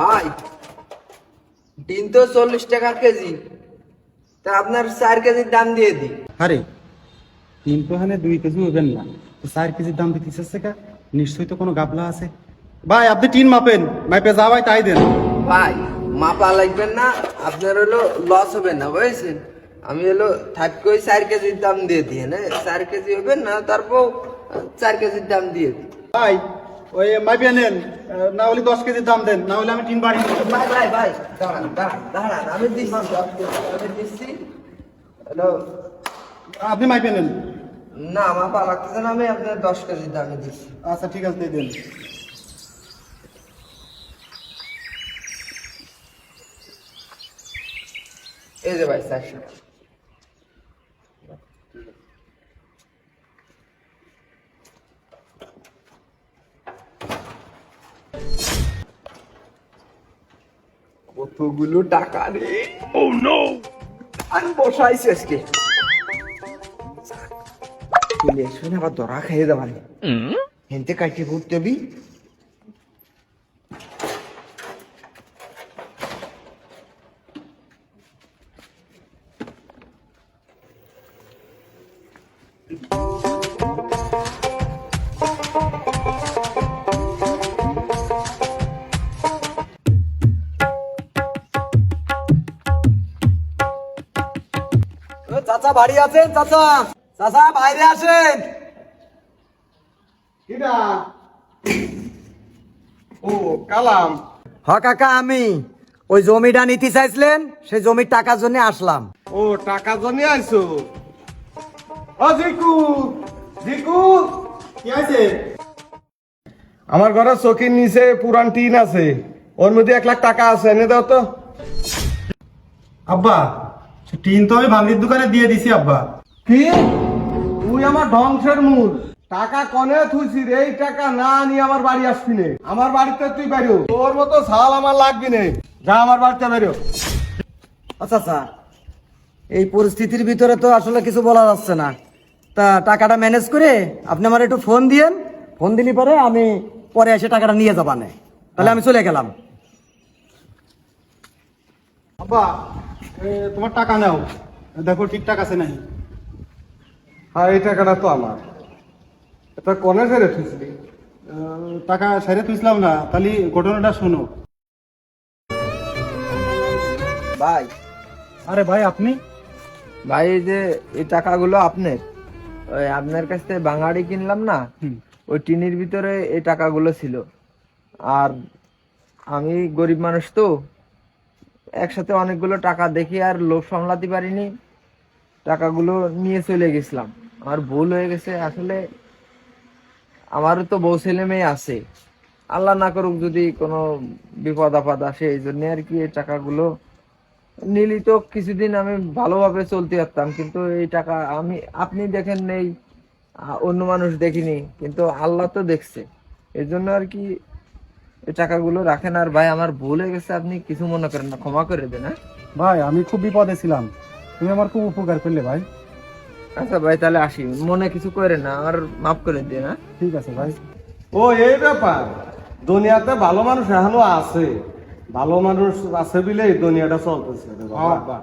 ভাই ডিম তো চল্লিশ টাকা কেজি। তা আপনার চার কেজির দাম দিয়ে দিই। আরে তিন তো হানে দুই কেজি হবেন না। তো চার কেজির দাম দিতে চাচ্ছে কা? নিশ্চয়ই তো কোনো গাবলা আছে। ভাই আপনি টিন মাপেন। মাপে যা ভাই তাই দেন। ভাই মাপা লাগবেন না আপনার হলো লস হবে না বুঝেছেন? আমি হলো থাকি ওই চার কেজির দাম দিয়ে দিই না চার কেজি হবে না তারপর চার কেজির দাম দিয়ে দিই। ভাই ওই মাপে নেন না হলে দশ কেজির দাম দেন না হলে আমি টিন বাড়ি ভাই ভাই ভাই দাঁড়ান দাঁড়ান আমি দিচ্ছি আমি দিচ্ছি হ্যালো? আপনি মাপে নেন। না মাপা লাগতেছে না আমি আপনার দশ কেজির দামে দিচ্ছি। আচ্ছা ঠিক আছে দিয়ে দেন। এই যে ভাই চারশো কতগুলো টাকা রে? ও নো আমি বসাইছি আজকে। তুলে শুনে আবার ধরা খেয়ে দেবানি হেনতে কাটিয়ে ঘুরতে বি চাচা বাড়ি আছেন চাচা? চাচা বাইরে আসেন। কিটা ও কালাম। হ কাকা আমি। ওই জমিটা নিতে চাইছিলেন সেই জমির টাকার জন্য আসলাম। ও টাকা জন্য আইছো? ও জিকু জিকু কি আছে আমার ঘরে চকির নিচে পুরান টিন আছে। ওর মধ্যে এক লাখ টাকা আছে এনে দাও তো। আব্বা টিন তো আমি ভাঙ্গির দোকানে দিয়ে দিছি আব্বা। কি? তুই আমার ধ্বংসের মূল। টাকা কনে থুইছি রে এই টাকা না নিয়ে আমার বাড়ি আসবি নে। আমার বাড়িতে তুই বেরো তোর মতো সাল আমার লাগবি নে। যা আমার বাড়িতে বেরো আচ্ছা আচ্ছা। এই পরিস্থিতির ভিতরে তো আসলে কিছু বলা যাচ্ছে না। তা টাকাটা ম্যানেজ করে আপনি আমার একটু ফোন দিয়েন। ফোন দিলি পরে আমি পরে এসে টাকাটা নিয়ে যাবানে তাহলে আমি চলে গেলাম। আব্বা তোমার টাকা নাও। দেখো ঠিকঠাক আছে নাই হ্যাঁ এই টাকাটা তো আমার। এটা কনে ফেরে থুইছিলি? টাকা সেরে তুইছিলাম না তাহলে ঘটনাটা শোনো। ভাই। আরে ভাই আপনি? ভাই এই যে এই টাকাগুলো আপনার ওই আপনার কাছ থেকে বাঙাড়ি কিনলাম না ওই টিনের ভিতরে এই টাকাগুলো ছিল। আর আমি গরিব মানুষ তো একসাথে অনেকগুলো টাকা দেখি আর লোভ সামলাতে পারিনি। টাকাগুলো নিয়ে চলে গেছিলাম। আমার ভুল হয়ে গেছে। আসলে আমারও তো বউ ছেলে মেয়ে আছে। আল্লাহ না করুক যদি কোনো বিপদ আপদ আসে, এই জন্য আর কি এই টাকাগুলো নিলি তো কিছুদিন আমি ভালোভাবে চলতে পারতাম। কিন্তু এই টাকা আমি, আপনি দেখেন নেই অন্য মানুষ দেখিনি। কিন্তু আল্লাহ তো দেখছে। এর জন্য আর কি এই টাকাগুলো রাখেন আর ভাই আমার ভুল হয়ে গেছে আপনি কিছু মনে করেন না ক্ষমা করে দেন হ্যাঁ? ভাই আমি খুব বিপদে ছিলাম। তুমি আমার খুব উপকার করলে ভাই। আচ্ছা ভাই তাহলে আসি। মনে কিছু করে না আমার মাফ করে দিন হ্যাঁ? ঠিক আছে ভাই। ও এই ব্যাপার। দুনিয়াতে ভালো মানুষ এখনও আছে। ভালো মানুষ আছে বলে এই দুনিয়াটা চলতেছে। রে বাবা।